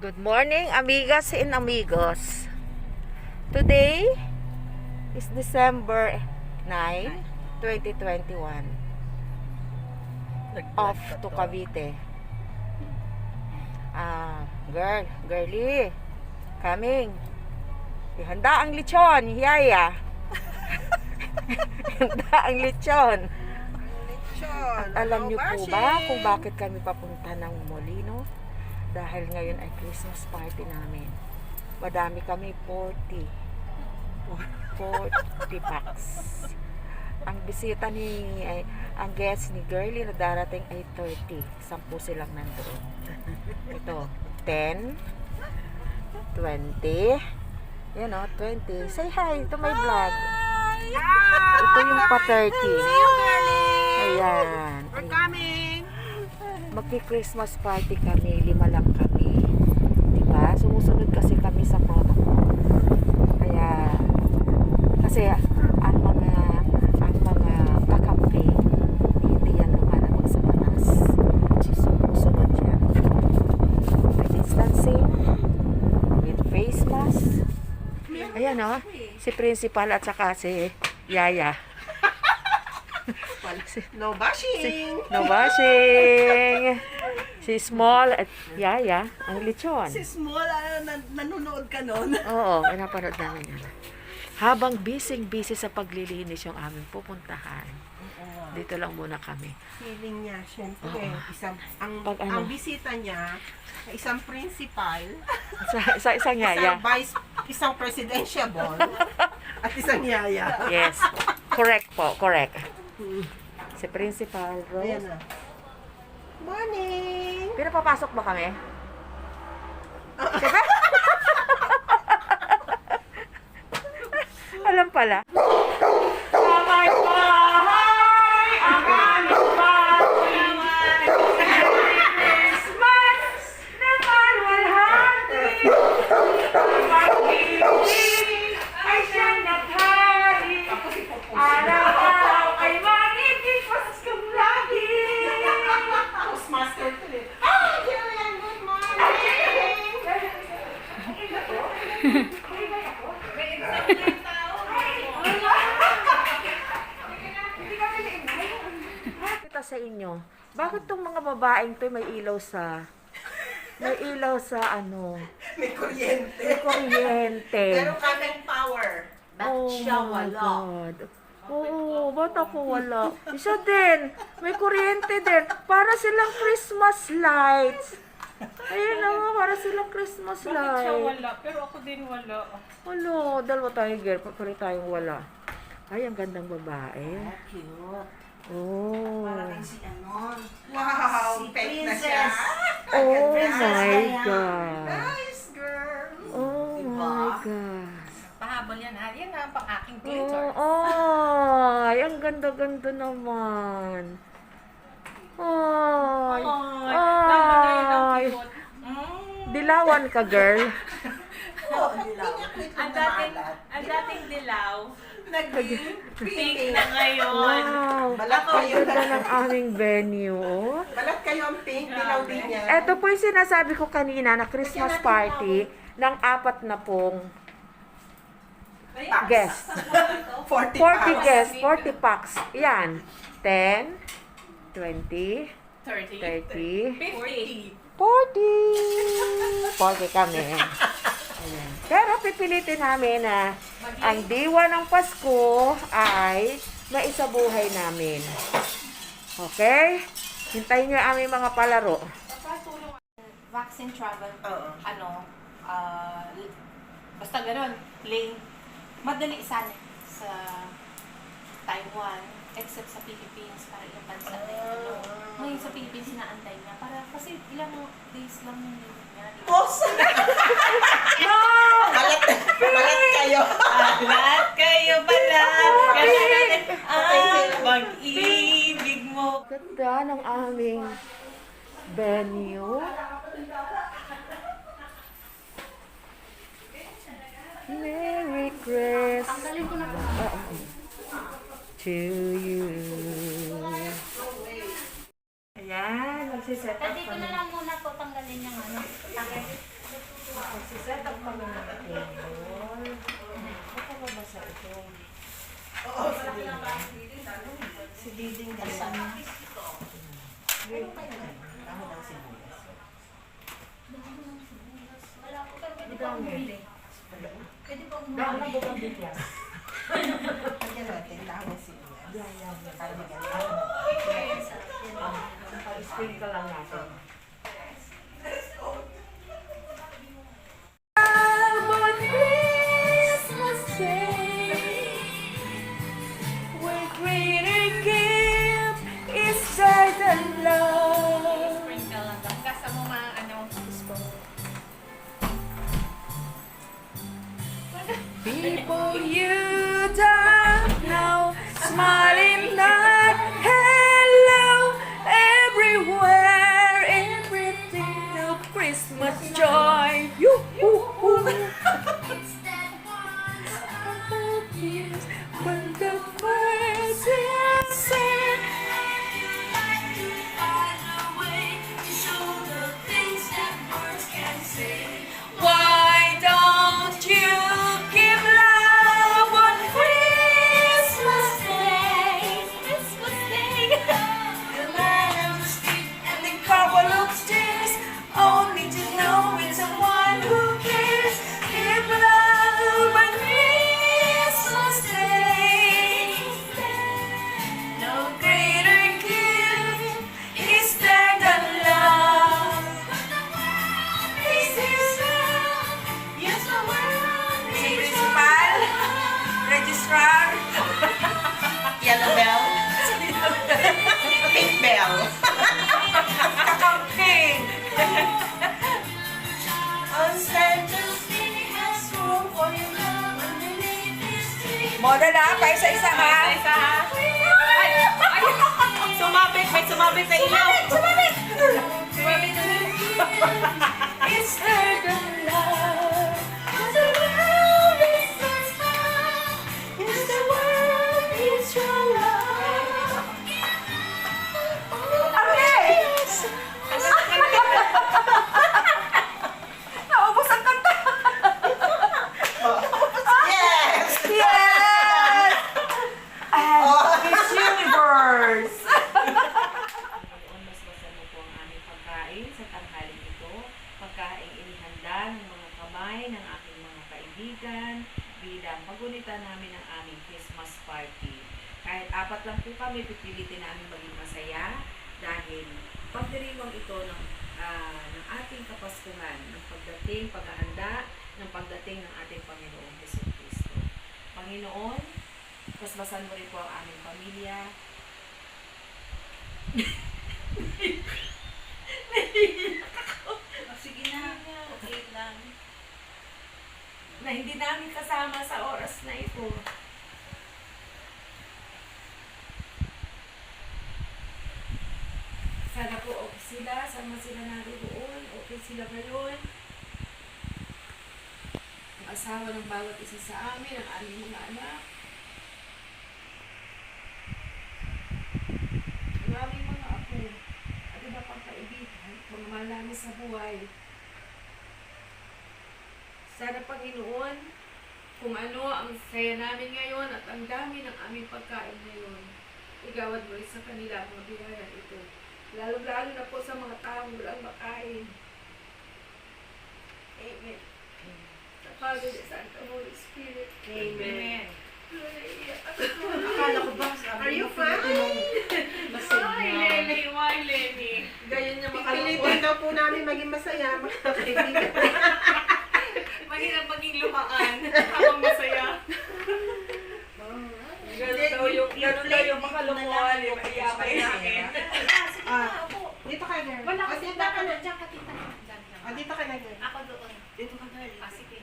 Good morning, amigas and amigos. Today is December 9, 2021. Off to Cavite. Ah, girl, girly, coming. Ihanda ang lechon, yaya. Ihanda ang lechon. At alam niyo po ba kung bakit kami papunta ng Molino? Dahil ngayon ay Christmas party namin. Madami kami 40. 40 packs. Ang bisita ni, ay, ang guest ni Girlie na darating ay 30. Sampu silang nandoon. Ito, 10, 20, yan o, 20. Say hi to my vlog. Ito yung pa 30. Ayan. We're ayan. Magki-Christmas party kami, lima lang kami. 'Di ba? Sumusunod kasi kami sa protocol. Kaya kasi ang mga ang mga kakampi hindi yan lumalabag sa batas. Sumusunod yan. May distancing, with face mask. Ayan o, si principal at saka si Yaya. Si, No bashing! No bashing. Si Small at Yaya, ang lechon. Si Small, ano, nan- nanonood ka nun? Oo, pinapanood namin yan. Habang busy-busy sa paglilinis yung aming pupuntahan, dito lang muna kami. Feeling niya, syempre, isang, ang, Pag ano? ang bisita niya, isang principal, Sa, sa isang Yaya. isang vice, isang presidentiable, at isang yaya. Yes. Correct po, correct. Si Principal Ayan Rose. na. Morning! Pero papasok ba kami? Alam pala. Kamay bahay, ang aming bahay. Christmas na malwalhati. Pag-ibig ay siyang naghari. Araw-araw ay magiging paskong lagi. Postmaster to eh. Oh, Julian, good morning! Kita sa inyo, bakit tong mga babaeng to may ilaw sa may ilaw sa ano, May kuryente. may kuryente. Pero kaming power. Ba't siya my wala? God. Oo, ba't ako wala? Isa din, may kuryente din. Para silang Christmas lights. Ayun naman, para silang Christmas Bakit siya lights. wala? Pero ako din wala. Ano, dalawa tayo girl, pare tayong wala. Ay, ang gandang babae. Cute. Oh. Parang si ano. Wow, Si fake na siya. Oh my. God. Nice girl. Oh Diba? my God. Pahabol yan ha. Yan ang pang-aking Oh, glitter. ay, ang ganda-ganda naman. Ay, Ay, ay. Mm. Dilawan ka, girl. Oo, dilaw. Ang dating, ang dating dilaw, Naging pink na ngayon. Wow. Balat Ang kayo. ganda ng aming venue. oh. Balat kayo ang pink, dilaw din niya. Ito po yung sinasabi ko kanina na Christmas party ng apat na pong guests. 40 40 pounds. guests, 40 packs. Yan. 10, 20, 30. 30, 50. 40. 40 kami. Ayan. Pero pipilitin namin na ang diwa ng Pasko ay maisabuhay namin. Okay? Hintayin nyo ang aming mga palaro. Vaccine travel, Oo. ano, ah, basta ganun, lane, madali sana sa Taiwan, except sa Philippines, para ilang bansa na yung ano. Ngayon sa Philippines, inaantay niya, para kasi ilang days lang yung limit niya. di ba? Boss! Balat, balat kayo. Lahat kayo pala, kaya natin ang pag-ibig mo. Ganda ng aming venue. Merry Christmas to you. Ayan, magsiset up Pwede ko kami. na lang muna po tanggalin yung ano, takip. Set up kami ng table. Baka mabasa ito. Oo, si Diding. Si Diding Gasan. Tama daw si Bugas. Dami. Dami na bukang bityas. Kaya natin, tama si Bugas. Yan, yan. Para magaling. Pag-spring ka lang natin. Christmas joy. Yoo-hoo-hoo. his tree. Moda na, pa isa-isa ha. Isa ha? Ay! Ay! Sumabit! May sumabit na ilaw! Sumabit! Sumabit pagunitan namin ang aming Christmas party. Kahit apat lang po kami, pipilitin namin maging masaya dahil pagdiriwang ito ng, ah, ng ating kapaskuhan, ng pagdating, paghahanda, ng pagdating ng ating Panginoong Heso Kristo. Panginoon, pasbasan mo rin po ang aming pamilya, Sige na. Okay lang. Na hindi namin kasama sa oras na ito. Sana po okay sila, sama sila naroon, okay sila ngayon. Ang asawa ng bawat isa sa amin, ang aming mga anak. Ang aming mga apo, at iba pang kaibigan, mga mahal namin sa buhay. Sana Panginoon, kung ano ang saya namin ngayon at ang dami ng aming pagkain ngayon, igawad mo rin sa kanila ang mga biyayang ito. Lalo-lalo na po sa mga taong walang makain. Amen. Sa Father, the Son, the Holy Spirit. Amen. Akala ko ba, sabi Are you pilitin mong Why, Lenny? Why, Lenny? Ganyan niya makalungkot. Pilitin daw po namin maging masaya, mga kaibigan. Mahirap maging lumaan habang masaya. Ganun daw yung, ganun daw yung makalungkot. Yung maiyamay namin. Ah, dito ka, girl. Wala Ah, kasi dito ka na. Diyan ka, tita. Ah, dito ka na, girl. Ako doon. Dito ka, girl. Ah, sige.